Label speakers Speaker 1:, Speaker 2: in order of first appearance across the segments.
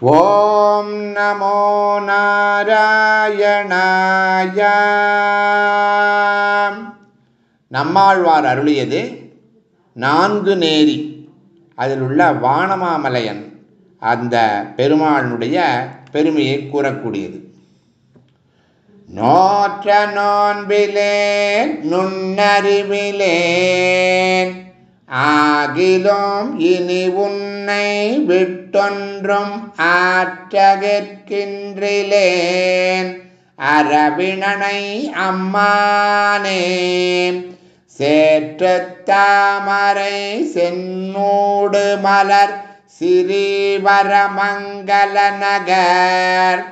Speaker 1: ஓம் நமோ நாராயணாய. நம்மாழ்வார் அருளியது நான்கு நேரி. அதில் உள்ள வானமாமலையன் அந்த பெருமாளினுடைய பெருமையை கூறக்கூடியது. நோற்ற நோன்பிலேன் நுண்ணறிவிலேன் ஆகிலும் இனி உன்னை விட்டொன்றும் ஆற்றகற்கின்றிலேன். அரவிணனை அம்மானே சேற்று தாமரை சென்னூடு மலர் சிறீவரமங்கல நகர்.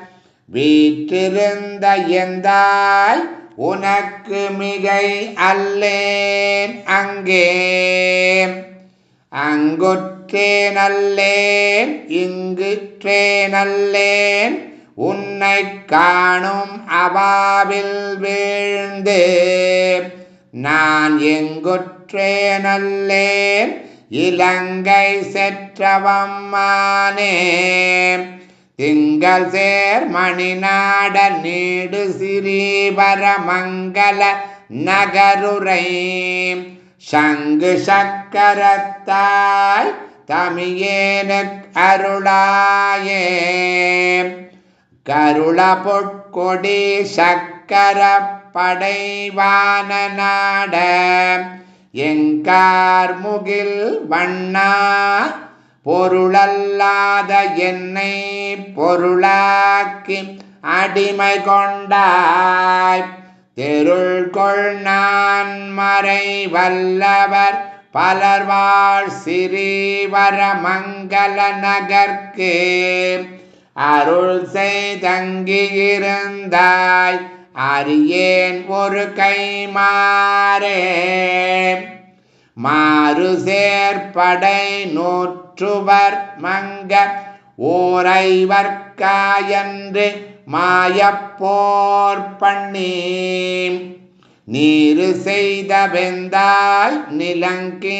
Speaker 1: வீற்றிருந்த எந்தாய் உனக்கு மிகை அல்லேன் அங்கே. அங்குற்றேன் அல்லேன் இங்குற்றேன் அல்லேன் உன்னை காணும் அவாவில் வீழ்ந்து. நான் எங்குற்றேன் அல்லேன் இலங்கை செற்றவம்மானே திங்கள் சேர் மணிநாட நீடு சிறீவர மங்கள நகருரை. சங்கு சக்கரத்தாய் தமியேனுக் அருளாயே. கருள பொற்கொடி சக்கர படைவான நாட. எங்கார் முகில் வண்ணா பொருளல்லாத என்னை பொருளாக்கி அடிமை கொண்டாய் தெருள் கொள் நான் மறை வல்லவர் பலர்வாழ் சிறீவர மங்கள நகர்க்கு. அருள் செய்தங்கியிருந்தாய் அறியேன் ஒரு கை மாறுசேர்படை நூற்றுவர் மங்க ஓரைவர்க்காயன்று மாயப்போர் பண்ணீம். நீரு செய்த வெந்தாய் நிலங்கீண்டவம்மானே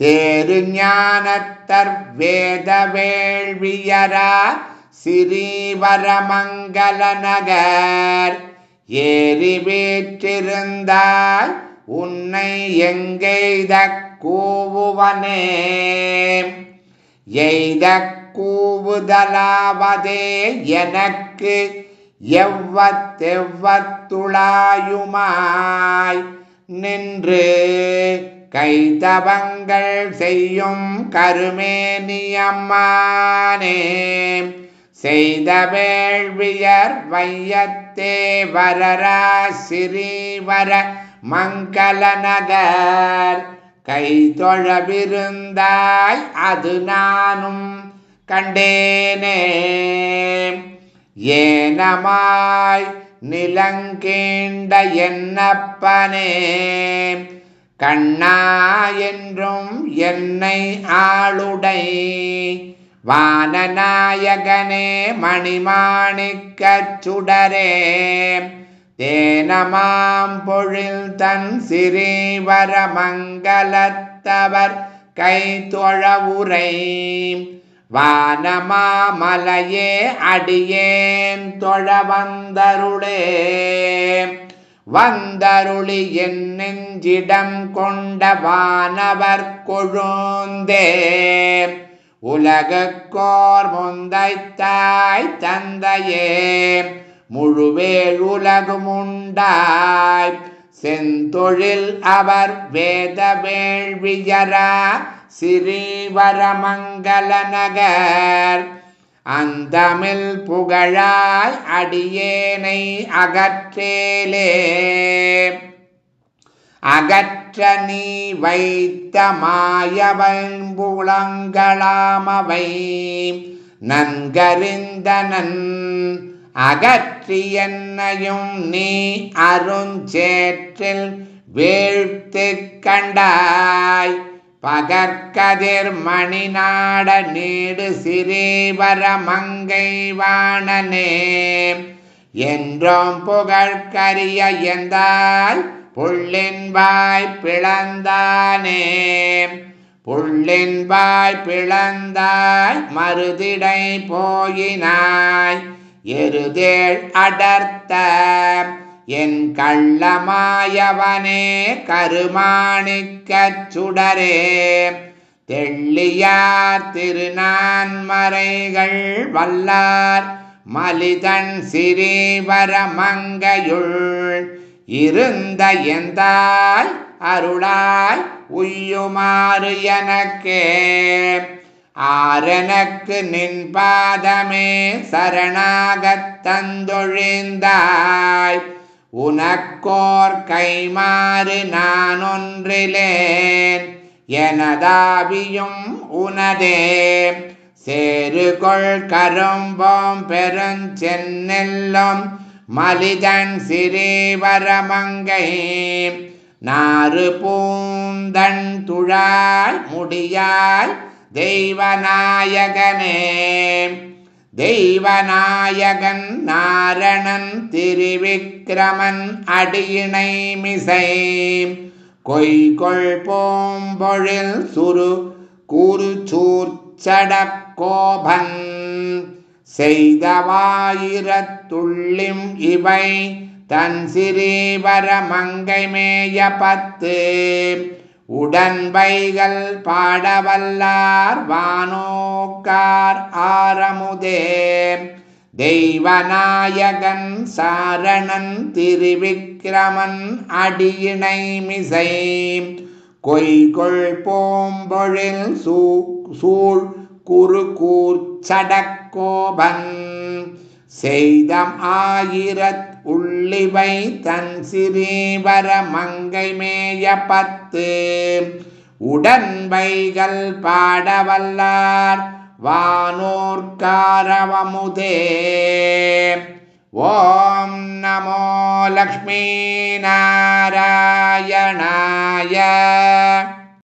Speaker 1: தேரு ஞானத்தர் வேத வேள்வியரா சிறீவரமங்கல நகர். ஏறி வீற்றிருந்தாய் உன்னை எங்கெய்த கூவுவனே? எய்த கூவுதலாவதே எனக்கு எவ்வத்தெவ்வத்துளாயுமாய்? நின்று கைதவங்கள் செய்யும் கருமேனியம்மானே. செய்த வேள்வியர் வையத்தே வரரா சிறீவர மங்களநகர். கை தொழவிருந்தாய் அது நானும் கண்டேனே. ஏனமாய் நிலங்கேண்ட என்னப்பனே. கண்ணா என்றும் என்னை ஆளுடை. வானநாயகனே மணிமாணிக்கச் சுடரே தேனமாம் பொழில் தன் சிறீவர மங்களத்தவர் கை தொழவுரை வானமாமலையே அடியேன் தொழ வந்தருளே. வந்தருளி என் நெஞ்சிடம் கொண்ட வானவர் கொழுந்தே. உலகக்கோர் முந்தை தாய் தந்தையே முழுவேழ் உலகுமுண்டாய் செந்தொழில் அவர் வேத வேள்வியரா சிறீவரமங்கல நகர் அந்தமில் புகழாய் அடியேனை அகற்றேலே. அகற்ற நீ வைத்த மாயவன்புலங்களாமவை நன்கறிந்தனன் அகற்றி என்னையும் நீ அருஞ்சேற்றில் வீழ்த்து கண்டாய். பகற்கதிர் மணிநாட நீடு சிறீவர மங்கை வாணனே. என்றும் புகழ்கரிய எந்தாய்? புள்ளின்பாய் பிளந்தானே. புள்ளின்பாய் பிளந்தாய் மறுதிடை போயினாய். எருதேள் அடர்த்த என் கள்ளமாயவனே கருமாணிக்கச் சுடரே. தெள்ளியார் திருநான்மறைகள் வல்லார் மலிதன் சிறீவர மங்கையுள் இருந்த எந்தாய் அருளாய் உய்யுமாறு எனக்கே. ஆரனக்கு நின் பாதமே சரணாகத் தந்தொழிந்தாய். உனக்கோர் கைமாறு நான் ஒன்றிலேன் எனதாவியும் உனதே. சேருகொள் கரும்போம் பெருஞ்சென்னெல்லும் மலிதன் சிறீவரமங்கை. நாறு பூந்தன் துழாய் முடியாய் தெய்வநாயகனே. தெய்வநாயகன் நாரணன் திருவிக்கிரமன் அடியினை மிசை. கொய்கொள் போம்பொழில் சுரு கூறு சூர்ச்சடக்கோபன் செய்தவாயிரத்துள்ளிம் இவை தன் சிறீவர மங்கை மேய பத்து. உடன்பைகள் பாடவல்லார் வானோக்கார் ஆரமுதே. தெய்வநாயகன் சாரணன் திருவிக்கிரமன் அடியினை மிசை. கொய்கொள் போம்பொழில் சூ சூழ் குறு கூர்ச்சடக்கோபன் செய்தம் ஆயிரத் உள்ளிவை தன் சிறீவர மங்கை மேய பத்து. உடன்பைகள் பாடவல்லார் வானோர்காரவமுதே ஓம் நமோ லக்ஷ்மீ நாராயணாய.